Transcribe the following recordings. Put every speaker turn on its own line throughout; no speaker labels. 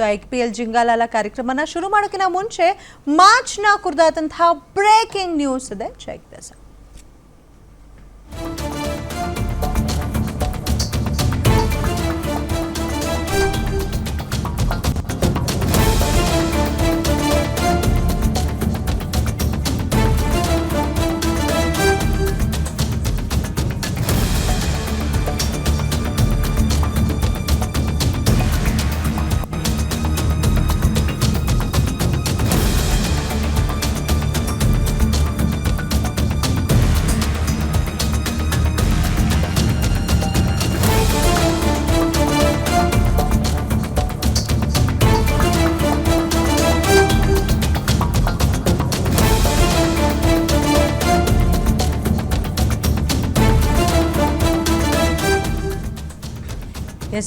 So I P L ಜಿಂಗಾಲಾಲ ಕಾರ್ಯಕ್ರಮನ ಶುರು ಮಾಡೋಕ್ಕಿಂತ ಮುಂಚೆ ಮಾರ್ಚ್ನ ಕುರಿತಾದಂತಹ ಬ್ರೇಕಿಂಗ್ ನ್ಯೂಸ್ ಇದೆ. ಚೆಕ್ ದಿಸ್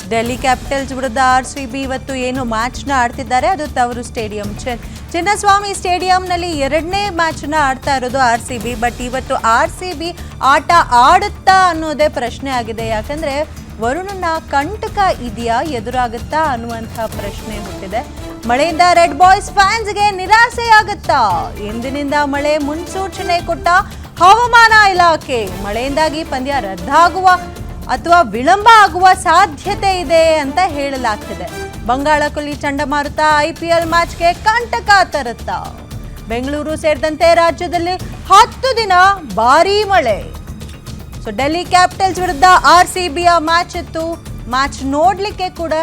ಡೆಲ್ಲಿ ಕ್ಯಾಪಿಟಲ್ಸ್ ವಿರುದ್ಧ ಆರ್ ಸಿ ಬಿ ಇವತ್ತು ಏನು ಮ್ಯಾಚ್ನ ಆಡ್ತಿದ್ದಾರೆ? ಅದು ತವರು ಸ್ಟೇಡಿಯಂ. ಚಿನ್ನಸ್ವಾಮಿ ಸ್ಟೇಡಿಯಂನಲ್ಲಿ ಎರಡನೇ ಮ್ಯಾಚ್ನ ಆಡ್ತಾ ಇರೋದು ಆರ್ ಸಿ ಬಿ ಬಟ್ ಇವತ್ತು ಆರ್ ಸಿ ಬಿ ಆಟ ಆಡುತ್ತಾ ಅನ್ನೋದೇ ಪ್ರಶ್ನೆ ಆಗಿದೆ. ಯಾಕಂದ್ರೆ ವರುಣನ ಕಂಟಕ ಇದೆಯಾ, ಎದುರಾಗುತ್ತಾ ಅನ್ನುವಂಥ ಪ್ರಶ್ನೆ ಹುಟ್ಟಿದೆ. ಮಳೆಯಿಂದ ರೆಡ್ ಬಾಯ್ಸ್ ಫ್ಯಾನ್ಸ್ಗೆ ನಿರಾಸೆಯಾಗುತ್ತಾ? ಎಂದಿನಿಂದ ಮಳೆ ಮುನ್ಸೂಚನೆ ಕೊಟ್ಟ ಹವಾಮಾನ ಇಲಾಖೆ? ಮಳೆಯಿಂದಾಗಿ ಪಂದ್ಯ ರದ್ದಾಗುವ ಅಥವಾ ವಿಳಂಬ ಆಗುವ ಸಾಧ್ಯತೆ ಇದೆ ಅಂತ ಹೇಳಲಾಗ್ತಿದೆ. ಬಂಗಾಳಕೊಲ್ಲಿ ಚಂಡಮಾರುತ ಐ ಪಿ ಎಲ್ ಮ್ಯಾಚ್ಗೆ ಕಂಟಕ ತರುತ್ತಾ. ಬೆಂಗಳೂರು ಸೇರಿದಂತೆ ರಾಜ್ಯದಲ್ಲಿ ಹತ್ತು ದಿನ ಭಾರೀ ಮಳೆ. ಸೊ, ಡೆಲ್ಲಿ ಕ್ಯಾಪಿಟಲ್ಸ್ ವಿರುದ್ಧ ಆರ್ ಸಿ ಬಿಯ ಮ್ಯಾಚ್ ಇತ್ತು. ಮ್ಯಾಚ್ ನೋಡಲಿಕ್ಕೆ ಕೂಡ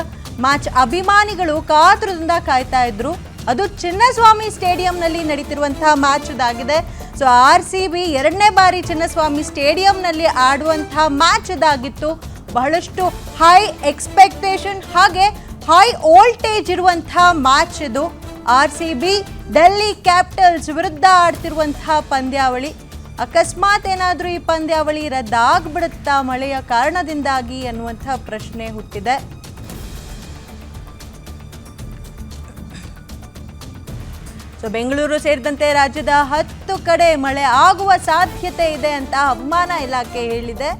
ಮ್ಯಾಚ್ ಅಭಿಮಾನಿಗಳು ಕಾತುರದಿಂದ ಕಾಯ್ತಾ ಇದ್ರು. ಅದು ಚಿನ್ನಸ್ವಾಮಿ ಸ್ಟೇಡಿಯಂನಲ್ಲಿ ನಡೀತಿರುವಂತಹ ಮ್ಯಾಚ್ ಇದಾಗಿದೆ. ಸೊ ಆರ್ ಸಿ ಬಿ ಎರಡನೇ ಬಾರಿ ಚಿನ್ನಸ್ವಾಮಿ ಸ್ಟೇಡಿಯಂನಲ್ಲಿ ಆಡುವಂತಹ ಮ್ಯಾಚ್ ಇದಾಗಿತ್ತು. ಬಹಳಷ್ಟು ಹೈ ಎಕ್ಸ್ಪೆಕ್ಟೇಷನ್ ಹಾಗೆ ಹೈ ವೋಲ್ಟೇಜ್ ಇರುವಂತಹ ಮ್ಯಾಚ್ ಇದು. R C B Delhi Capitals ವಿರುದ್ಧ ಆಡ್ತಿರುವಂತಹ ಪಂದ್ಯಾವಳಿ. ಅಕಸ್ಮಾತ್ ಏನಾದರೂ ಈ ಪಂದ್ಯಾವಳಿ ರದ್ದಾಗ್ಬಿಡುತ್ತಾ ಮಳೆಯ ಕಾರಣದಿಂದಾಗಿ ಅನ್ನುವಂಥ ಪ್ರಶ್ನೆ ಹುಟ್ಟಿದೆ. ಸೊ ಬೆಂಗಳೂರು ಸೇರಿದಂತೆ ರಾಜ್ಯದ ಹತ್ತು ಕಡೆ ಮಳೆ ಆಗುವ ಸಾಧ್ಯತೆ ಇದೆ ಅಂತ ಹವಾಮಾನ ಇಲಾಖೆ ಹೇಳಿದೆ.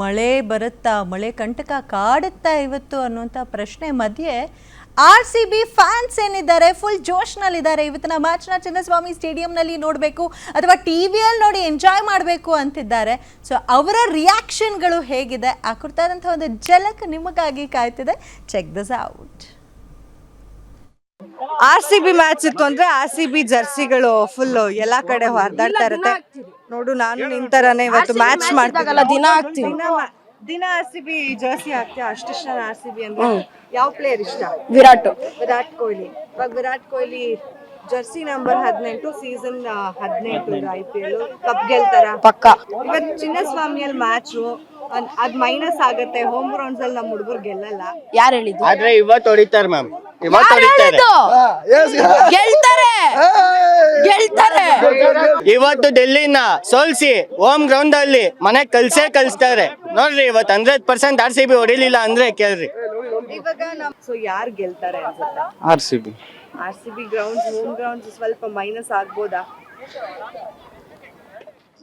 ಮಳೆ ಬರುತ್ತಾ, ಮಳೆ ಕಂಟಕ ಕಾಡುತ್ತಾ ಇವತ್ತು ಅನ್ನುವಂಥ ಪ್ರಶ್ನೆ ಮಧ್ಯೆ ಆರ್ ಸಿ ಬಿ ಫ್ಯಾನ್ಸ್ ಏನಿದ್ದಾರೆ? ಫುಲ್ ಜೋಶ್ನಲ್ಲಿದ್ದಾರೆ. ಇವತ್ತಿನ ಮ್ಯಾಚ್ನ ಚಿನ್ನಸ್ವಾಮಿ ಸ್ಟೇಡಿಯಂನಲ್ಲಿ ನೋಡಬೇಕು ಅಥವಾ ಟಿ ವಿಯಲ್ಲಿ ನೋಡಿ ಎಂಜಾಯ್ ಮಾಡಬೇಕು ಅಂತಿದ್ದಾರೆ. ಸೊ ಅವರ ರಿಯಾಕ್ಷನ್ಗಳು ಹೇಗಿದೆ? ಆ ಕುರಿತಾದಂಥ ಒಂದು ಝಲಕ್ ನಿಮಗಾಗಿ ಕಾಯ್ತಿದೆ. Check this out
R C B match ಇತ್ತು ಅಂದ್ರೆ ಆರ್ ಸಿ ಬಿ ಜರ್ಸಿಗಳು ಫುಲ್ ಎಲ್ಲಾ ಕಡೆ ಹರಿದಾಡ್ತಾ ಇರುತ್ತೆ. ನೋಡು ನಾನು ನಿಂತರನೇ ಇವತ್ತು ಮ್ಯಾಚ್ ಮಾಡ್ತಾ
ದಿನ ಆಗ್ತೀವಿ
ದಿನ ಆರ್ ಸಿ ಬಿ ಜರ್ಸಿ ಹಾಕ್ತೀವಿ ಅಷ್ಟಿಷ್ಟ ಆರ್ ಸಿ ಬಿ ಅಂದ್ರೆ ಯಾವ ಪ್ಲೇಯರ್ ಇಷ್ಟ?
ವಿರಾಟ್.
ವಿರಾಟ್ ಕೊಹ್ಲಿ. ಇವಾಗ ವಿರಾಟ್ ಕೊಹ್ಲಿ ಜರ್ಸಿ ನಂಬರ್ ಹದಿನೆಂಟು ಸೀಸನ್ ಹದಿನೆಂಟು ಐ ಪಿ ಎಲ್ ಕಪ್ ಗೆಲ್ತಾರ?
ಪಕ್ಕ.
ಇವತ್ತು ಚಿನ್ನಸ್ವಾಮಿಯಲ್ಲಿ ಮ್ಯಾಚು ಅದ್ ಮೈನಸ್ ಆಗುತ್ತೆ. ಹೋಮ್ ಗ್ರೌಂಡ್ಸ್ ಅಲ್ಲಿ ನಮ್ಮ ಹುಡುಗರು ಗೆಲ್ಲಲ್ಲ.
ಯಾರು ಹೇಳಿದ್ರು
ಆದ್ರೆ ಇವತ್ತು ಹೊಡಿತಾರೆ ಮ್ಯಾಮ್ ಇವತ್ತು
ಯಾರ್
ಹೊಡಿತಾರೆ.
ಹೇಳಿದ್ದು? ಗೆಲ್ತಾರೆ. ಗೆಲ್ತಾರೆ.
ಇವತ್ತು ಡೆಲ್ಲಿನ ಸೋಲ್ಸಿ ಹೋಮ್ ಗ್ರೌಂಡ್ ಅಲ್ಲಿ ಮನೆ ಕಲ್ಸೇ ಕಲ್ಸ್ತಾರೆ. ನೋಡ್ರಿ ಇವತ್ತು hundred percent R C B ಹೊಡಿಲಿಲ್ಲ ಅಂದ್ರೆ ಕೇಳ್ರಿ.
ಇವಾಗ ನಮ್ ಸೊ ಯಾರು ಗೆಲ್ತಾರೆ ಅನ್ಸುತ್ತೆ?
R C B
R C B grounds home grounds ಸ್ವಲ್ಪ ಮೈನಸ್ ಆಗ್ಬೋದಾ?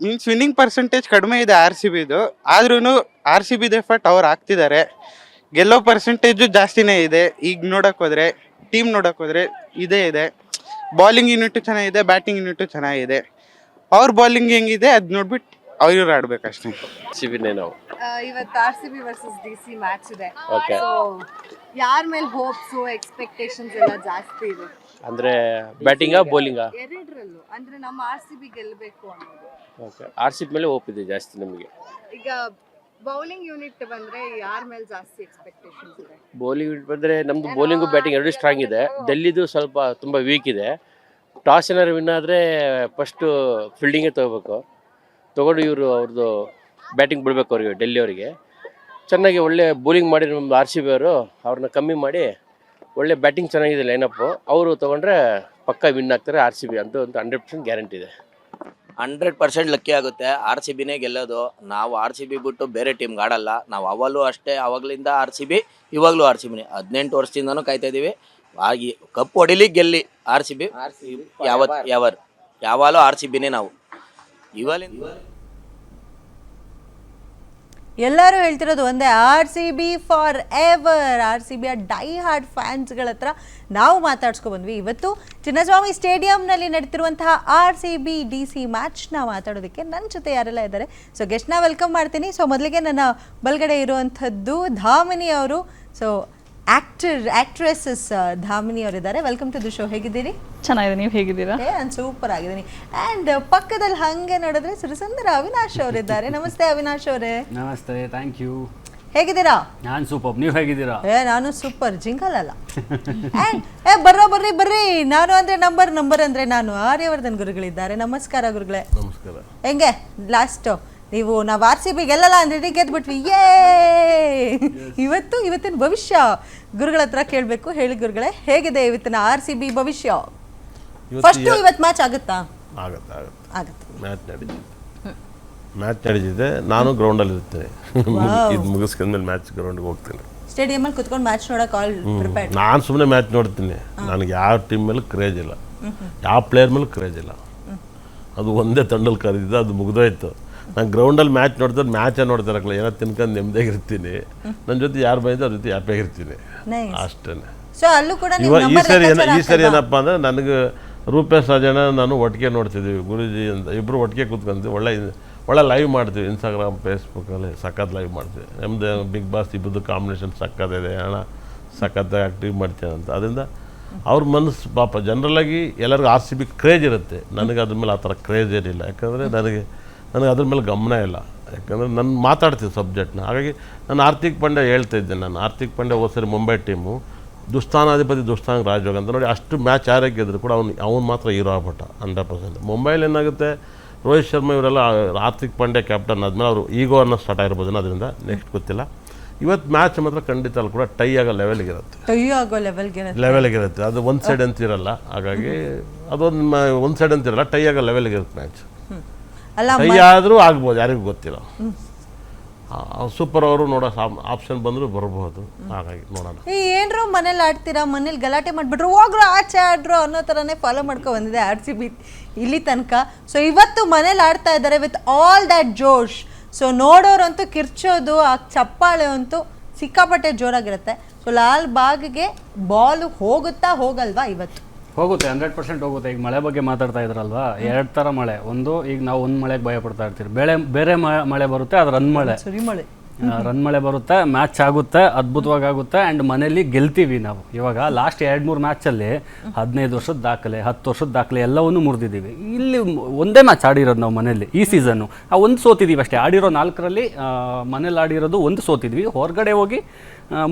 ಮೀನ್ಸ್ ವಿನ್ನಿಂಗ್ ಪರ್ಸೆಂಟೇಜ್ ಕಡಿಮೆ ಇದೆ ಆರ್ ಸಿ ಬಿದು ಆದ್ರೂ ಆರ್ ಸಿ ಬಿದು ಎಫರ್ಟ್ ಅವ್ರು ಹಾಕ್ತಿದ್ದಾರೆ ಗೆಲ್ಲೋ ಪರ್ಸೆಂಟೇಜು ಜಾಸ್ತಿನೇ ಇದೆ. ಈಗ ನೋಡಕ್ ಹೋದ್ರೆ ಟೀಮ್ ನೋಡಕ್ ಹೋದ್ರೆ ಇದೇ ಇದೆ. ಬಾಲಿಂಗ್ ಯೂನಿಟ್ ಚೆನ್ನಾಗಿದೆ ಬ್ಯಾಟಿಂಗ್ ಯೂನಿಟ್ ಚೆನ್ನಾಗಿದೆ. ಅವ್ರ ಬಾಲಿಂಗ್ ಹೆಂಗಿದೆ ಅದು ನೋಡ್ಬಿಟ್ಟು ಅವ್ರಿವ್ರು ಆಡ್ಬೇಕಷ್ಟೇ.
ಸಿಬಿನೇ ನಾವು.
ಇವತ್ತು R C B versus D C match ಇದೆ.
Okay.
ಸೊ ಯಾರ ಮೇಲೆ ಹೋಪ್ಸು ಎಕ್ಸ್ಪೆಕ್ಟೇಷನ್ಸ್ ಎಲ್ಲ ಜಾಸ್ತಿ ಇದೆ?
ಅಂದ್ರೆ ಬ್ಯಾಟಿಂಗಾ ಬೌಲಿಂಗಾ
ಎರಡರಲ್ಲೂ. ಅಂದ್ರೆ ನಮ್ಮ ಆರ್ ಸಿ ಬಿ ಗೆಲ್ಲಬೇಕು ಅನ್ನೋದು.
ಓಕೆ ಆರ್ ಸಿ ಮೇಲೆ ಹೋಪ್ ಇದೆ ಜಾಸ್ತಿ ನಮಗೆ.
ಈಗ ಬೌಲಿಂಗ್ ಯೂನಿಟ್ ಬಂದ್ರೆ ಯಾರ ಮೇಲೆ ಜಾಸ್ತಿ ಎಕ್ಸ್ಪೆಕ್ಟೇಷನ್ಸ್ ಇದೆ?
ಬೌಲಿಂಗ್ ಬಂದ್ರೆ ನಮ್ದು ಬೌಲಿಂಗು ಬ್ಯಾಟಿಂಗ್ ಎರಡು ಸ್ಟ್ರಾಂಗ್ ಇದೆ. ಡೆಲ್ಲಿದು ಸ್ವಲ್ಪ ತುಂಬಾ ವೀಕ್ ಇದೆ. ಟಾಸ್ ಏನಾದ್ರು ವಿನ್ ಆದರೆ ಫಸ್ಟು ಫೀಲ್ಡಿಂಗೇ ತಗೋಬೇಕು. ತಗೊಂಡು ಇವರು ಅವ್ರದ್ದು ಬ್ಯಾಟಿಂಗ್ ಬಿಡಬೇಕು ಅವ್ರಿಗೆ ಡೆಲ್ಲಿ ಅವರಿಗೆ. ಚೆನ್ನಾಗಿ ಒಳ್ಳೆ ಬೌಲಿಂಗ್ ಮಾಡಿ ನಮ್ಮ ಆರ್ ಸಿ ಬಿ ಅವರು ಅವ್ರನ್ನ ಕಮ್ಮಿ ಮಾಡಿ ಒಳ್ಳೆ ಬ್ಯಾಟಿಂಗ್ ಚೆನ್ನಾಗಿದೆ ಲೈನಪ್ಪು ಅವರು ತೊಗೊಂಡ್ರೆ ಪಕ್ಕ ವಿನ್ ಆಗ್ತಾರೆ ಆರ್ ಸಿ ಬಿ ಅಂತ ಒಂದು ಹಂಡ್ರೆಡ್ ಪರ್ಸೆಂಟ್ ಗ್ಯಾರಂಟಿ ಇದೆ.
ಹಂಡ್ರೆಡ್ ಪರ್ಸೆಂಟ್ ಲಕ್ಕಿ ಆಗುತ್ತೆ. ಆರ್ ಸಿ ಬಿನೇ ಗೆಲ್ಲೋದು. ನಾವು ಆರ್ ಸಿ ಬಿ ಬಿಟ್ಟು ಬೇರೆ ಟೀಮ್ಗೆ ಆಡಲ್ಲ. ನಾವು ಅವಾಗಲೂ ಅಷ್ಟೇ ಅವಾಗಲಿಂದ ಆರ್ ಸಿ ಬಿ ಇವಾಗಲೂ ಆರ್ ಸಿ ಬಿನೇ ಹದಿನೆಂಟು ವರ್ಷದಿಂದನೂ ಕಾಯ್ತಾ ಇದೀವಿ. ಆಗಿ ಕಪ್ ಹೊಡಿಲಿ ಗೆಲ್ಲಿ ಆರ್ ಸಿ ಬಿ ಯಾವತ್ತು ಯಾವರ್ ಯಾವಾಗಲೂ ಆರ್ ಸಿ ಬಿನೇ ನಾವು. ಇವಾಲಿಂದ
ಎಲ್ಲರೂ ಹೇಳ್ತಿರೋದು ಒಂದೇ R C B forever R C ಬಿಯ die hard ಫ್ಯಾನ್ಸ್ಗಳ ಹತ್ರ ನಾವು ಮಾತಾಡ್ಸ್ಕೊ ಬಂದ್ವಿ ಇವತ್ತು ಚಿನ್ನಸ್ವಾಮಿ ಸ್ಟೇಡಿಯಂನಲ್ಲಿ ನಡೀತಿರುವಂತಹ R C B D C ಮ್ಯಾಚ್ನ ಮಾತಾಡೋದಕ್ಕೆ ನನ್ನ ಜೊತೆ ಯಾರೆಲ್ಲ ಇದ್ದಾರೆ. ಸೊ ಗೆಸ್ಟ್ನ ವೆಲ್ಕಮ್ ಮಾಡ್ತೀನಿ. ಸೊ ಮೊದಲಿಗೆ ನನ್ನ ಬಲ್ಗಡೆ ಇರುವಂಥದ್ದು ಧಾಮಿನಿ ಅವರು. ಸೊ ಆಕ್ಟರ್ ಆಕ್ಟ್ರೆಸಸ್ ಧಾಮಿನಿ ಅವರಿದ್ದಾರೆ. ವೆಲ್ಕಮ್ ಟು ದ ಶೋ ಹೇಗಿದ್ದೀರಿ?
ಚೆನ್ನಾಗಿದೆ. ನೀವು ಹೇಗಿದ್ದೀರಾ?
ಏ ನಾನು ಸೂಪರ್ ಆಗಿದ್ದೀನಿ. ಆ್ಯಂಡ್ ಪಕ್ಕದಲ್ಲಿ ಹಾಗೆ ನೋಡಿದ್ರೆ ಸುರಸುಂದರ ಅವಿನಾಶ್ ಅವರಿದ್ದಾರೆ. ನಮಸ್ತೆ ಅವಿನಾಶ್ ಅವರೇ.
ನಮಸ್ತೆ ಥ್ಯಾಂಕ್ ಯು
ಹೇಗಿದ್ದೀರಾ?
ನಾನು ಸೂಪರ್ ನೀವು ಹೇಗಿದ್ದೀರಾ?
ಏ ನಾನು ಸೂಪರ್ ಜಿಂಗಲ್ ಅಲ್ಲ. And, ಏ ಬರ್ರ ಬರ್ರಿ ಬರ್ರಿ. ನಾನು ಅಂದ್ರೆ ನಂಬರ್ ನಂಬರ್ ಅಂದ್ರೆ ನಾನು ಆರ್ಯವರ್ಧನ್ ಗುರುಗಳಿದ್ದಾರೆ. ನಮಸ್ಕಾರ ಗುರುಗಳೇ.
ನಮಸ್ಕಾರ.
ಹೆಂಗೆ? ಲಾಸ್ಟು ನೀವು ನಾವು ಆರ್ ಸಿ ಬಿ ಗೆಲ್ಲಲ್ಲ ಅಂದ್ರೆ ಗೆದ್ಬಿಟ್ವಿ. ಏ ಇವತ್ತು ಇವತ್ತಿನ ಭವಿಷ್ಯ. ಗುರುಗಳ ಹತ್ರ ಕೇಳಬೇಕು. ಹೇಳಿ ಗುರುಗಳೇ ಹೇಗಿದೆ ಇವತ್ತಿನ ಆರ್ ಸಿ ಬಿ ಭವಿಷ್ಯ? ಫಸ್ಟ್ ಇವತ್ತು ಮ್ಯಾಚ್ ಆಗುತ್ತಾ?
ಆಗತ್ತೆ ಮ್ಯಾಚ್ ನಡೀತಿದೆ. ಮ್ಯಾಚ್ ನಡೀತಿದೆ. ನಾನು ಗ್ರೌಂಡಲ್ಲಿ ಇರ್ತೇನೆ. ಇದು ಮುಗಿಸ್ಕೊಂಡ್ಮೇಲೆ ಮ್ಯಾಚ್ ಗ್ರೌಂಡ್ಗೆ ಹೋಗ್ತೀನಿ.
ಸ್ಟೇಡಿಯಮಲ್ಲಿ ಕುತ್ಕೊಂಡು ಮ್ಯಾಚ್ ನೋಡಕ್ಕೆ ಆಲ್ ಪ್ರಿಪೇರ್ಡ್
ನಾನು ಸುಮ್ಮನೆ ಮ್ಯಾಚ್ ನೋಡ್ತೀನಿ. ನನಗೆ ಯಾವ ಟೀಮ್ ಮೇಲೆ ಕ್ರೇಜ್ ಇಲ್ಲ. ಯಾವ ಪ್ಲೇಯರ್ ಮೇಲೆ ಕ್ರೇಜ್ ಇಲ್ಲ. ಅದು ಒಂದೇ ತಂಡಲ್ಲಿ ಕರೆದಿದ್ದೆ ಅದು ಮುಗ್ದೋಯ್ತು. ನಾನು ಗ್ರೌಂಡಲ್ಲಿ ಮ್ಯಾಚ್ ನೋಡ್ತಾರೆ ಮ್ಯಾಚೇ ನೋಡ್ತಾರಲ್ಲ ಏನೋ ತಿನ್ಕೊಂಡು ನೆಮ್ಮದಿಯಾಗಿರ್ತೀನಿ. ನನ್ನ ಜೊತೆ ಯಾರು ಬಂದಿದ್ದು ಅವ್ರ ಜೊತೆ ಹ್ಯಾಪಿಯಾಗಿರ್ತೀನಿ
ಇರ್ತೀನಿ
ಅಷ್ಟೇ
ಸೊ ಅಲ್ಲೂ ಕೂಡ
ಈ ಸರಿ ಏನ ಈ ಸರಿ ಏನಪ್ಪ ಅಂದರೆ ನನಗೆ ರೂಪೇಶ್ ರಾಜಣ್ಣ ನಾನು ಒಟ್ಟಿಗೆ ನೋಡ್ತಿದ್ದೀವಿ ಗುರುಜಿ ಅಂತ ಇಬ್ಬರು ಒಟ್ಟಿಗೆ ಕೂತ್ಕೊಂತೀವಿ ಒಳ್ಳೆ ಒಳ್ಳೆ ಲೈವ್ ಮಾಡ್ತೀವಿ. ಇನ್ಸ್ಟಾಗ್ರಾಮ್ ಫೇಸ್ಬುಕ್ಕಲ್ಲಿ ಸಖತ್ ಲೈವ್ ಮಾಡ್ತೀವಿ. ನಮ್ಮದು ಬಿಗ್ ಬಾಸ್ ಇಬ್ಬರದ್ದು ಕಾಂಬಿನೇಷನ್ ಸಖತ್ತಿದೆ ಹಣ ಸಖತ್ತಾಗಿ ಆ್ಯಕ್ಟಿವ್ ಮಾಡ್ತೇನೆ ಅಂತ. ಅದರಿಂದ ಅವ್ರ ಮನಸ್ಸು ಪಾಪ ಜನರಲಾಗಿ ಎಲ್ಲರಿಗೂ ಆರ್ ಸಿ ಬಿ ಕ್ರೇಜ್ ಇರುತ್ತೆ. ನನಗೆ ಅದ್ರ ಮೇಲೆ ಆ ಥರ ಕ್ರೇಜ್ ಏನಿಲ್ಲ. ಯಾಕಂದರೆ ನನಗೆ ನನಗೆ ಅದ್ರ ಮೇಲೆ ಗಮನ ಇಲ್ಲ. ಯಾಕಂದರೆ ನಾನು ಮಾತಾಡ್ತೀನಿ ಸಬ್ಜೆಕ್ಟ್ನ. ಹಾಗಾಗಿ ನಾನು ಆರ್ಥಿಕ್ ಪಾಂಡೆ ಹೇಳ್ತಾ ಇದ್ದೆ ನಾನು. ಆರ್ಥಿಕ್ ಪಾಂಡೆ ಹೋದ ಸರಿ ಮುಂಬೈ ಟೀಮು. ದುಸ್ಥಾನಾಧಿಪತಿ ದುಸ್ಥಾನ ರಾಜಯೋಗ ಅಂತ ನೋಡಿ ಅಷ್ಟು ಮ್ಯಾಚ್ ಯಾರೇ ಗೆದ್ರು ಕೂಡ ಅವ್ನು ಅವ್ನು ಮಾತ್ರ ಹೀರೋ ಆಗ್ಬಿಟ್ಟ ಹಂಡ್ರೆಡ್ ಪರ್ಸೆಂಟ್. ಮುಂಬೈಲಿ ಏನಾಗುತ್ತೆ? ರೋಹಿತ್ ಶರ್ಮಾ ಇವರೆಲ್ಲ ಆರ್ಥಿಕ್ ಪಾಂಡ್ಯ ಕ್ಯಾಪ್ಟನ್ ಆದಮೇಲೆ ಅವರು ಈಗೋ ಅನ್ನೋ ಸ್ಟಾರ್ಟ್ ಆಗಿರ್ಬೋದು ಅದರಿಂದ. ನೆಕ್ಸ್ಟ್ ಗೊತ್ತಿಲ್ಲ. ಇವತ್ತು ಮ್ಯಾಚ್ ಮಾತ್ರ ಖಂಡಿತ ಅಲ್ಲಿ ಕೂಡ ಟೈ ಆಗೋ ಲೆವೆಲ್ಗೆ ಇರುತ್ತೆ
ಟೈ ಆಗೋ ಲೆವೆಲ್ಗೆ
ಲೆವೆಲ್ಗೆ ಇರುತ್ತೆ ಅದು ಒಂದು ಸೈಡ್ ಅಂತಿರಲ್ಲ. ಹಾಗಾಗಿ ಅದೊಂದು ಒಂದು ಸೈಡ್ ಅಂತಿರಲ್ಲ ಟೈ ಆಗೋ ಲೆವೆಲ್ಗೆ ಇರುತ್ತೆ ಮ್ಯಾಚ್.
ಅಲ್ಲ
ಟೈ ಆದರೂ ಆಗ್ಬೋದು ಯಾರಿಗೂ ಗೊತ್ತಿಲ್ಲ. ಸೂಪರ್ ಅವರು ನೋಡೋ ಆಪ್ಷನ್ ಬಂದರೂ ಬರಬಹುದು ಹಾಗಾಗಿ ನೋಡೋಣ.
ಏನ್ರು ಮನೇಲಿ ಆಡ್ತೀರಾ ಮನೇಲಿ ಗಲಾಟೆ ಮಾಡ್ಬಿಟ್ರು ಹೋಗ್ರು ಆಚೆ ಆಡ್ರು ಅನ್ನೋ ಥರನೇ ಫಾಲೋ ಮಾಡ್ಕೊ ಬಂದಿದೆ ಆರ್ ಸಿ ಬಿ ಇಲ್ಲಿ ತನಕ. ಸೊ ಇವತ್ತು ಮನೇಲಿ ಆಡ್ತಾ ಇದ್ದಾರೆ with all that josh. So ನೋಡೋರಂತೂ ಕಿರ್ಚೋದು ಆ ಚಪ್ಪಾಳೆ ಅಂತೂ ಸಿಕ್ಕಾಪಟ್ಟೆ ಜೋರಾಗಿರುತ್ತೆ. ಸೊ ಲಾಲ್ ಬಾಗ್ಗೆ ಬಾಲು ಹೋಗುತ್ತಾ ಹೋಗಲ್ವಾ ಇವತ್ತು?
ಹೋಗುತ್ತೆ ಹಂಡ್ರೆಡ್ ಪರ್ಸೆಂಟ್ ಹೋಗುತ್ತೆ. ಈಗ ಮಳೆ ಬಗ್ಗೆ ಮಾತಾಡ್ತಾ ಇದ್ರಲ್ವಾ? ಎರಡು ಥರ ಮಳೆ. ಒಂದು ಈಗ ನಾವು ಒಂದು ಮಳೆಗೆ ಭಯ ಪಡ್ತಾ ಇರ್ತೀವಿ. ಬೆಳೆ ಬೇರೆ ಮಳೆ ಬರುತ್ತೆ ಅದು ರನ್ ಮಳೆ.
ಸರಿ ಮಳೆ.
ರನ್ ಮಳೆ ಬರುತ್ತೆ ಮ್ಯಾಚ್ ಆಗುತ್ತೆ ಅದ್ಭುತವಾಗಿ ಆಗುತ್ತೆ ಆ್ಯಂಡ್ ಮನೇಲಿ ಗೆಲ್ತೀವಿ ನಾವು. ಇವಾಗ ಲಾಸ್ಟ್ ಎರಡು ಮೂರು ಮ್ಯಾಚಲ್ಲಿ ಹದಿನೈದು ವರ್ಷದ ದಾಖಲೆ ಹತ್ತು ವರ್ಷದ ದಾಖಲೆ ಎಲ್ಲವನ್ನೂ ಮುರಿದಿದ್ದೀವಿ. ಇಲ್ಲಿ ಒಂದೇ ಮ್ಯಾಚ್ ಆಡಿರೋದು ನಾವು ಮನೇಲಿ ಈ ಸೀಸನ್ನು ಆ ಒಂದು ಸೋತಿದ್ದೀವಿ ಅಷ್ಟೇ. ಆಡಿರೋ ನಾಲ್ಕರಲ್ಲಿ ಮನೇಲಿ ಆಡಿರೋದು ಒಂದು ಸೋತಿದ್ವಿ. ಹೊರಗಡೆ ಹೋಗಿ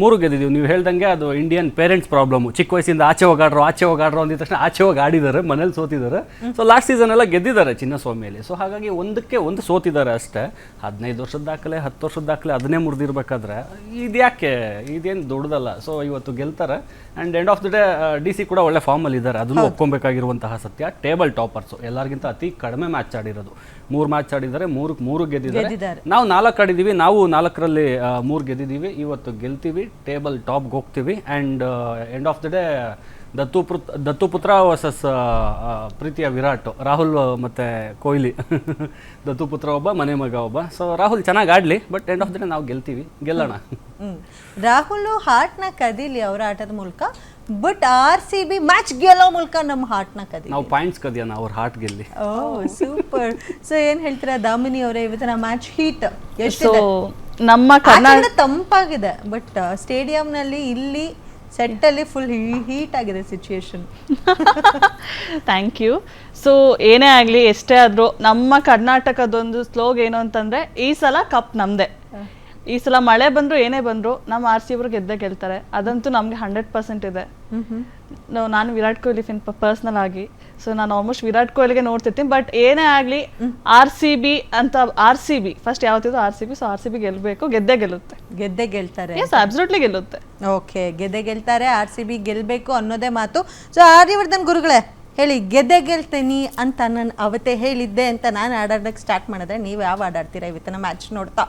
ಮೂರು ಗೆದ್ದಿದ್ದೀವಿ. ನೀವು ಹೇಳ್ದಂಗೆ ಅದು ಇಂಡಿಯನ್ ಪೇರೆಂಟ್ಸ್ ಪ್ರಾಬ್ಲಮು ಚಿಕ್ಕ ವಯಸ್ಸಿಂದ ಆಚೆ ಹೋಗಾಡ್ರು ಆಚೆ ಹೋಗಾಡ್ರು ಅಂದಿದ ತಕ್ಷಣ ಆಚೆ ಹೋಗಿ ಆಡಿದ್ದಾರೆ, ಮನೇಲಿ ಸೋತಿದ್ದಾರೆ. ಸೊ ಲಾಸ್ಟ್ ಸೀಸನ್ ಎಲ್ಲ ಗೆದ್ದಿದ್ದಾರೆ ಚಿನ್ನಸ್ವಾಮಿಯಲ್ಲಿ. ಸೊ ಹಾಗಾಗಿ ಒಂದಕ್ಕೆ ಒಂದು ಸೋತಿದ್ದಾರೆ ಅಷ್ಟೇ. ಹದಿನೈದು ವರ್ಷದ ದಾಖಲೆ, ಹತ್ತು ವರ್ಷದ ದಾಖಲೆ ಅದನ್ನೇ ಮುರಿದಿರ್ಬೇಕಾದ್ರೆ ಇದು ಯಾಕೆ ಇದೇನು ದೊಡ್ಡದಲ್ಲ. ಸೊ ಇವತ್ತು ಗೆಲ್ತಾರೆ. And end of the day D C ಕೂಡ ಒಳ್ಳೆ ಫಾರ್ಮಲ್ಲಿ ಇದ್ದಾರೆ. ಅದನ್ನು ಒಪ್ಕೊಬೇಕಾಗಿರುವಂತಹ ಸತ್ಯ. ಟೇಬಲ್ ಟಾಪರ್ಸು ಎಲ್ಲರಿಗಿಂತ ಅತಿ ಕಡಿಮೆ ಮ್ಯಾಚ್ ಆಡಿರೋದು. ಮೂರು ಮ್ಯಾಚ್ ಆಡಿದ್ದಾರೆ ಮೂರು ಮೂರು ಗೆದ್ದಿದ್ದಾರೆ.
ಗೆದ್ದಿದ್ದಾರೆ.
ನಾವು ನಾಲ್ಕು ಆಡಿದ್ದೀವಿ ನಾವು ನಾಲ್ಕರಲ್ಲಿ ಮೂರು ಗೆದ್ದಿದ್ದೀವಿ ಇವತ್ತು ಗೆಲ್ತೀವಿ ಟೇಬಲ್ ಟಾಪ್ಗೆ ಹೋಗ್ತೀವಿ. And end of the day ದತ್ತುಪುತ್ರ ದತ್ತುಪುತ್ರ ವರ್ಸಸ್ ಪ್ರೀತಿಯ ವಿರಾಟ್ ರಾಹುಲ್ ಮತ್ತು ಕೊಹ್ಲಿ. ದತ್ತುಪುತ್ರ ಒಬ್ಬ ಮನೆ ಮಗ ಒಬ್ಬ. ಸೊ ರಾಹುಲ್ ಚೆನ್ನಾಗಿ ಆಡಲಿ but end of the day ನಾವು ಗೆಲ್ತೀವಿ. ಗೆಲ್ಲೋಣ.
ರಾಹುಲ್ ಹಾರ್ಟ್ನ ಕದೀಲಿ ಅವರ ಆಟದ ಮೂಲಕ but R C B match ಗೆಲ್ಲೋ ಮೂಲಕ ನಮ್ಮ ಹಾರ್ಟ್ನ ಕದಿ
ನಾವು ಪಾಯಿಂಟ್ಸ್ ಕದಿಯೋಣ ಅವ್ರ ಹಾರ್ಟ್ ಗೆಲ್ಲಿ.
ಓ ಸೂಪರ್ ಸೊ ಏನು ಹೇಳ್ತೀರಾ ದಾಮಿನಿ ಅವರೇ ಇವತ್ತಿನ ಮ್ಯಾಚ್ ಹೀಟ್ ಎಷ್ಟು
ನಮ್ಮ
ಕನ್ನಡ ತಂಪಾಗಿದೆ ಬಟ್ ಸ್ಟೇಡಿಯಂನಲ್ಲಿ ಇಲ್ಲಿ ಸೆಟ್ ಅಲ್ಲಿ ಫುಲ್ ಹೀಟ್ ಆಗಿದೆ ಸಿಚುಯೇಷನ್
ಥ್ಯಾಂಕ್ ಯು ಸೊ ಏನೇ ಆಗಲಿ, ಎಷ್ಟೇ ಆದರೂ ನಮ್ಮ ಕರ್ನಾಟಕದೊಂದು ಸ್ಲೋಗ್ ಏನು ಅಂತಂದರೆ ಈ ಸಲ ಕಪ್ ನಮ್ಮದೇ ಈ ಸಲ ಮಳೆ ಬಂದ್ರು ಏನೇ ಬಂದ್ರು ನಮ್ಮ ಆರ್ ಸಿ ಅವರು ಗೆದ್ದೇ ಗೆಲ್ತಾರೆ. ಅದಂತೂ ನಮ್ಗೆ ಹಂಡ್ರೆಡ್ ಪರ್ಸೆಂಟ್ ಇದೆ. ನಾವು- ನಾನು ವಿರಾಟ್ ಕೊಹ್ಲಿ ಫಿನ್ ಪರ್ಸನಲ್ ಆಗಿ. ಸೊ ನಾನು ಆಲ್ಮೋಸ್ಟ್ ವಿರಾಟ್ ಕೊಹ್ಲಿಗೆ ನೋಡ್ತಿರ್ತೀನಿ. ಬಟ್ ಏನೇ ಆಗಲಿ ಆರ್ ಸಿ ಬಿ ಅಂತ R C B first ಯಾವತ್ತಿದ್ರು R C B so R C B ಗೆಲ್ಲಬೇಕು ಗೆದ್ದೇ ಗೆಲ್ಲುತ್ತೆ.
ಗೆದ್ದೇ ಗೆಲ್ತಾರೆ
ಎಸ್ ಅಬ್ಸಲ್ಯೂಟ್ಲಿ ಗೆಲ್ಲುತ್ತೆ.
ಓಕೆ ಗೆದ್ದೇ ಗೆಲ್ತಾರೆ ಆರ್ ಸಿ ಬಿ ಗೆಲ್ಬೇಕು ಅನ್ನೋದೇ ಮಾತು. ಸೊ ಆರ್ಯವರ್ಧನ್ ಗುರುಗಳೇ ಹೇಳಿ ಗೆದ್ದೆ ಗೆಲ್ತೀನಿ ಅಂತ ನಾನು ಅವತ್ತೇ ಹೇಳಿದ್ದೆ ಅಂತ ನಾನು ಆಡಾಡಕ್ಕೆ ಸ್ಟಾರ್ಟ್ ಮಾಡಿದ್ರೆ ನೀವು ಯಾವ ಆಡಾಡ್ತೀರಾ ಇವತ್ತಿನ ಮ್ಯಾಚ್ ನೋಡ್ತಾ?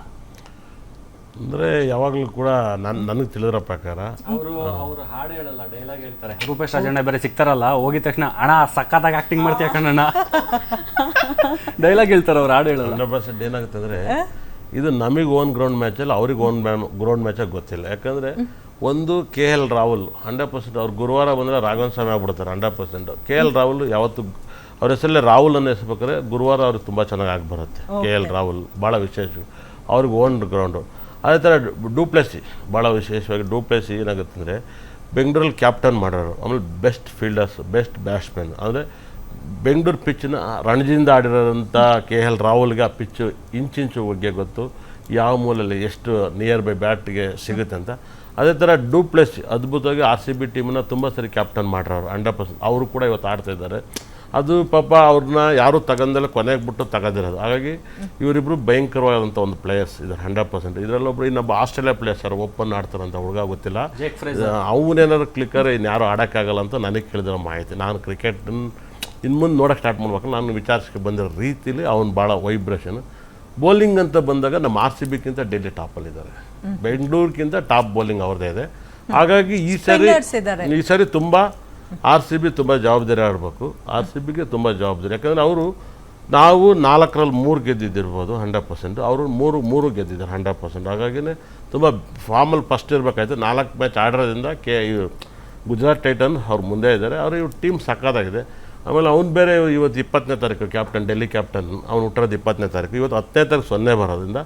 ಅಂದರೆ ಯಾವಾಗಲೂ ಕೂಡ ನನ್ನ ನನಗೆ ತಿಳಿದಿರೋ ಪ್ರಕಾರ
ಅವರು ಅವರು ಹಾಡು ಹೇಳಲ್ಲ ಡೈಲಾಗ್ ಹೇಳ್ತಾರೆ. ರೂಪೇಶ್ ರಾಜಣ್ಣ ಬೇರೆ ಸಿಗ್ತಾರಲ್ಲ ಹೋಗಿದ ತಕ್ಷಣ ಅಣ್ಣ ಸಖತ್ತಾಗಿ ಆಕ್ಟಿಂಗ್ ಮಾಡ್ತೀಯ ಕಣ್ಣಣ್ಣ? ಡೈಲಾಗ್ ಹೇಳ್ತಾರೆ ಅವ್ರು ಹಾಡು ಹೇಳಲ್ಲ
ಹಂಡ್ರೆಡ್ ಪರ್ಸೆಂಟ್ ಏನಾಗುತ್ತೆ ಅಂದರೆ ಇದು ನಮಗೆ ಓನ್ ಗ್ರೌಂಡ್ ಮ್ಯಾಚಲ್ಲಿ ಅವ್ರಿಗೆ ಓನ್ ಗ್ರೌಂಡ್ ಮ್ಯಾಚಾಗಿ ಗೊತ್ತಿಲ್ಲ. ಯಾಕಂದರೆ ಒಂದು K L Rahul hundred percent ಅವ್ರು ಗುರುವಾರ ಬಂದರೆ ರಾಘವನ್ ಸ್ವಾಮಿ ಆಗ್ಬಿಡ್ತಾರೆ hundred percent. K L Rahul ಯಾವತ್ತು ಅವ್ರ ಹೆಸರಲ್ಲೇ ರಾಹುಲ್ ಅನ್ನ ಹೆಸರು ಗುರುವಾರ ಅವ್ರಿಗೆ ತುಂಬ ಚೆನ್ನಾಗಿ ಆಗಿ ಬರುತ್ತೆ. ಕೆ ಎಲ್ ರಾಹುಲ್ ಭಾಳ ವಿಶೇಷ. ಅವ್ರಿಗೆ ಓನ್ ಗ್ರೌಂಡು ಅದೇ ಥರ ಡೂಪ್ಲೆಸಿ, ಭಾಳ ವಿಶೇಷವಾಗಿ ಡೂಪ್ಲೆಸಿ ಏನಾಗುತ್ತೆ ಅಂದರೆ ಬೆಂಗಳೂರಲ್ಲಿ ಕ್ಯಾಪ್ಟನ್ ಮಾಡೋರು, ಆಮೇಲೆ ಬೆಸ್ಟ್ ಫೀಲ್ಡರ್ಸ್, ಬೆಸ್ಟ್ ಬ್ಯಾಟ್ಸ್ಮನ್ ಅಂದರೆ ಬೆಂಗಳೂರು ಪಿಚ್ನ ರಣಜಿಯಿಂದ ಆಡಿರೋಂಥ ಕೆ ಎಲ್ ರಾಹುಲ್ಗೆ ಆ ಪಿಚ್ಚು ಇಂಚಿಂಚು ಬಗ್ಗೆ ಗೊತ್ತು. ಯಾವ ಮೂಲಲ್ಲಿ ಎಷ್ಟು ನಿಯರ್ ಬೈ ಬ್ಯಾಟ್ಗೆ ಸಿಗುತ್ತೆ ಅಂತ. ಅದೇ ಥರ ಡೂಪ್ಲೆಸ್, ಅದ್ಭುತವಾಗಿ ಆರ್ ಸಿ ಬಿ ಟೀಮನ್ನ ತುಂಬ ಸರಿ ಕ್ಯಾಪ್ಟನ್ ಮಾಡಿರೋರು, ಹಂಡ್ರೆಡ್ ಪರ್ಸೆಂಟ್. ಅವರು ಕೂಡ ಇವತ್ತು ಆಡ್ತಾ ಇದ್ದಾರೆ. ಅದು ಪಾಪ ಅವ್ರನ್ನ ಯಾರೂ ತಗೊಂಡಲ್ಲ ಕೊನೆಗೆ ಬಿಟ್ಟು ತಗೋದಿರೋದು. ಹಾಗಾಗಿ ಇವರಿಬ್ಬರು ಭಯಂಕರವಾದಂಥ ಒಂದು ಪ್ಲೇಯರ್ಸ್ ಇದ್ದಾರೆ ಹಂಡ್ರೆಡ್ ಪರ್ಸೆಂಟ್ ಇದರಲ್ಲೊಬ್ರು ಇನ್ನೊಬ್ಬ ಆಸ್ಟ್ರೇಲಿಯಾ ಪ್ಲೇಯರ್ಸ್ ಸರ್ ಓಪನ್ ಆಡ್ತಾರಂತ ಹುಡುಗ ಗೊತ್ತಿಲ್ಲ. ಅವನೇನಾದ್ರು ಕ್ಲಿಕ್ಕರ್ ಇನ್ಯಾರು ಆಡೋಕ್ಕಾಗಲ್ಲ ಅಂತ ನನಗೆ ಕೇಳಿದಿರೋ ಮಾಹಿತಿ. ನಾನು ಕ್ರಿಕೆಟ್ ಇನ್ನು ಮುಂದೆ ನೋಡೋಕೆ ಸ್ಟಾರ್ಟ್ ಮಾಡ್ಬೇಕು ನಾನು ವಿಚಾರಿಸ್ಕೆ ಬಂದಿರೋ ರೀತಿಲಿ ಅವ್ನು ಭಾಳ ವೈಬ್ರೇಷನ್ ಬೌಲಿಂಗ್ ಅಂತ ಬಂದಾಗ ನಮ್ಮ ಆರ್ ಸಿ ಬಿಕ್ಕಿಂತ ಡೆಲ್ಲಿ ಟಾಪಲ್ಲಿದ್ದಾರೆ ಬೆಂಗಳೂರಿಗಿಂತ ಟಾಪ್ ಬೌಲಿಂಗ್ ಅವ್ರದ್ದೇ ಇದೆ. ಹಾಗಾಗಿ ಈ ಸರಿ ಈ ಸರಿ ತುಂಬ ಆರ್ ಸಿ ಬಿ ತುಂಬ ಜವಾಬ್ದಾರಿ ಆಡಬೇಕು ಆರ್ ಸಿ ಬಿಗೆ ತುಂಬ ಜವಾಬ್ದಾರಿ. ಯಾಕಂದರೆ ಅವರು ನಾವು ನಾಲ್ಕರಲ್ಲಿ ಮೂರು ಗೆದ್ದಿದ್ದಿರ್ಬೋದು ಹಂಡ್ರೆಡ್ ಪರ್ಸೆಂಟ್. ಅವರು ಮೂರು ಮೂರು ಗೆದ್ದಿದ್ದಾರೆ ಹಂಡ್ರೆಡ್ ಪರ್ಸೆಂಟ್. ಹಾಗಾಗಿನೇ ತುಂಬ ಫಾರ್ಮಲ್ ಫಸ್ಟ್ ಇರಬೇಕಾಯ್ತು. ನಾಲ್ಕು ಮ್ಯಾಚ್ ಆಡೋದ್ರಿಂದ ಕೆ ಗುಜರಾತ್ ಟೈಟನ್ ಅವ್ರು ಮುಂದೆ ಇದ್ದಾರೆ. ಅವ್ರ ಇವ್ರ ಟೀಮ್ ಸಕ್ಕತ್ತಾಗಿದೆ ಆಮೇಲೆ ಅವ್ನು ಬೇರೆ ಇವತ್ತು ಇಪ್ಪತ್ತನೇ ತಾರೀಕು ಕ್ಯಾಪ್ಟನ್, ಡೆಲ್ಲಿ ಕ್ಯಾಪ್ಟನ್, ಅವ್ನು ಹುಟ್ಟಿರೋದು ಇಪ್ಪತ್ತನೇ ತಾರೀಕು. ಇವತ್ತು ಹತ್ತನೇ ತಾರೀಕು ಸೊನ್ನೆ ಬರೋದ್ರಿಂದ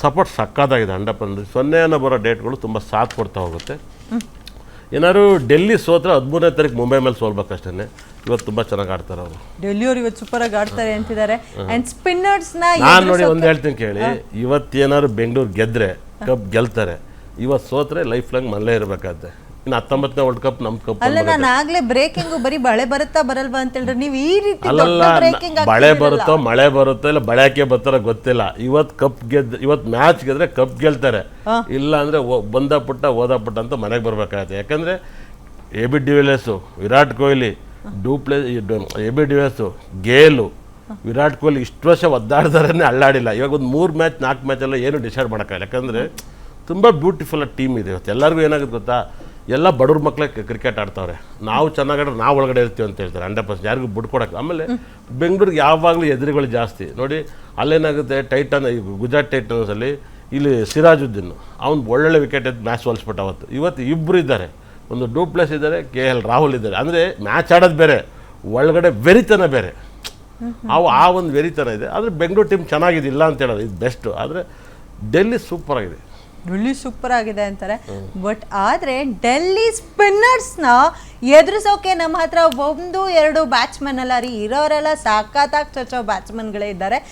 ಸಪೋರ್ಟ್ ಸಕ್ಕತ್ತಾಗಿದೆ ಹಂಡ್ರೆಡ್ ಪರ್ಸೆಂಟ್. ಸೊನ್ನೆ ಅನ್ನೋ ಬರೋ ಡೇಟ್ಗಳು ತುಂಬ ಸಾಥ್ ಕೊಡ್ತಾ ಹೋಗುತ್ತೆ. ಏನಾದ್ರು ಡೆಲ್ಲಿ ಸೋತ್ರ ಹದಿಮೂರನೇ ತಾರೀಕು ಮುಂಬೈ ಮೇಲೆ ಸೋಲ್ಬೇಕಷ್ಟೇ ಇವತ್ತು ತುಂಬಾ ಚೆನ್ನಾಗಿ ಆಡ್ತಾರೆ ಅವರು.
ಡೆಲ್ಲಿಯವರು ಇವತ್ತು ಸೂಪರ್ ಆಗಿ ಆಡ್ತಾರೆ ಅಂತಿದ್ದಾರೆ. ಅಂಡ್ ಸ್ಪಿನ್ನರ್ಸ್
ನಾನು ನೋಡಿ ಒಂದು ಹೇಳ್ತೀನಿ ಕೇಳಿ. ಇವತ್ತೇನಾದ್ರು ಬೆಂಗಳೂರು ಗೆದ್ರೆ ಕಪ್ ಗೆಲ್ತಾರೆ ಇವತ್ತು ಸೋತ್ರೆ ಲೈಫ್ ಲಾಂಗ್ ಮಲ್ಲೇ ಇರಬೇಕಾಗುತ್ತೆ ಇನ್ನು ಹತ್ತೊಂಬತ್ತನೇ ವರ್ಲ್ಡ್ ಕಪ್ ನಮ್ ಕಪ್
ಅಲ್ಲ ನಾನು ಆಗ್ಲೇ ಬ್ರೇಕಿಂಗ್ ಬರೀ ಬಳೆ ಬರುತ್ತಾ ಬರಲ್ವಾ ಅಂತ ಹೇಳಿದ್ರೆ ನೀವು ಈ ರೀತಿ
ಅಲ್ಲಲ್ಲ
ಬ್ರೇಕಿಂಗ್
ಮಳೆ ಬರುತ್ತೋ ಮಳೆ ಬರುತ್ತೋ ಇಲ್ಲ ಬಳಕೆ ಬರ್ತಾರ ಗೊತ್ತಿಲ್ಲ. ಇವತ್ ಕಪ್ ಗೆದ್ ಇವತ್ ಮ್ಯಾಚ್ ಗೆದ್ರೆ ಕಪ್ ಗೆಲ್ತಾರೆ. ಇಲ್ಲ ಅಂದ್ರೆ ಬಂದ ಪುಟ್ಟ ಓದ ಪುಟ್ಟ ಅಂತ ಮನೆಗೆ ಬರ್ಬೇಕಾಗತ್ತೆ. ಯಾಕಂದ್ರೆ A B de Villiers Virat Kohli du Plessis A B de Villiers Gayle Virat Kohli ಇಷ್ಟು ವರ್ಷ ಒದ್ದಾಡ್ದಾರೇ ಅಳ್ಳಾಡಿಲ್ಲ ಇವಾಗ ಒಂದು ಮೂರು ಮ್ಯಾಚ್ ನಾಲ್ಕು ಮ್ಯಾಚ್ ಎಲ್ಲ ಏನು ಡಿಸೈಡ್ ಮಾಡೋಕ್ಕಾಗಲ್ಲ. ಯಾಕಂದರೆ ತುಂಬ ಬ್ಯೂಟಿಫುಲ್ ಟೀಮ್ ಇದೆ. ಇವತ್ತು ಎಲ್ಲರಿಗೂ ಏನಾಗುತ್ತೆ ಗೊತ್ತಾ? ಎಲ್ಲ ಬಡವ್ರ ಮಕ್ಕಳೇ ಕ್ರಿಕೆಟ್ ಆಡ್ತಾವ್ರೆ. ನಾವು ಚೆನ್ನಾಗಾಡ್ರೆ ನಾವು ಒಳಗಡೆ ಇರ್ತೀವಿ ಅಂತ ಹೇಳ್ತಾರೆ. ಹಂಡ್ರೆಡ್ ಪರ್ಸೆಂಟ್ ಯಾರಿಗೂ ಬಿಡ್ಕೊಡಕ್ಕೆ ಆಮೇಲೆ ಬೆಂಗಳೂರಿಗೆ ಯಾವಾಗಲೂ ಎದುರುಗಳು ಜಾಸ್ತಿ. ನೋಡಿ, ಅಲ್ಲೇನಾಗುತ್ತೆ, ಟೈಟನ್, ಈ ಗುಜರಾತ್ ಟೈಟನ್ಸಲ್ಲಿ ಇಲ್ಲಿ ಸಿರಾಜುದ್ದೀನ್, ಅವ್ನು ಒಳ್ಳೊಳ್ಳೆ ವಿಕೆಟ್ ಎದ್ದು ಮ್ಯಾಚ್ ಹೋಲಿಸ್ಬಿಟ್ಟು ಅವತ್ತು. ಇವತ್ತು ಇಬ್ಬರು ಇದ್ದಾರೆ. ಒಂದು ಡೂಪ್ಲೆಸ್ ಇದ್ದಾರೆ, ಕೆ ಎಲ್ ರಾಹುಲ್ ಇದ್ದಾರೆ. ಅಂದರೆ ಮ್ಯಾಚ್ ಆಡೋದು ಬೇರೆ, ಒಳಗಡೆ ವೆರಿತನ ಬೇರೆ. ಅವು ಆ ಒಂದು ವೆರಿತನ ಇದೆ. ಆದರೆ ಬೆಂಗಳೂರು ಟೀಮ್ ಚೆನ್ನಾಗಿದೆ ಇಲ್ಲ ಅಂತ ಹೇಳೋದು ಇದು ಬೆಸ್ಟು ಆದರೆ ಡೆಲ್ಲಿ ಸೂಪರ್
ಡೆಲ್ಲಿ ಸೂಪರ್ ಆಗಿದೆ ಅಂತಾರೆ. ಬಟ್ ಆದರೆ ಡೆಲ್ಲಿ ಸ್ಪಿನ್ನರ್ಸ್ನ ಎದುರಿಸೋಕೆ ನಮ್ಮ ಹತ್ರ ಒಂದು ಎರಡು ಬ್ಯಾಟ್ಸ್ಮನ್ ಅಲ್ಲ ರೀ. ಇರೋರೆಲ್ಲ ಸಾಕತ್ತಾಗಿ ಚೊಚ್ಚೋ ಬ್ಯಾಟ್ಸ್ಮನ್ಗಳೇ ಇದ್ದಾರೆ.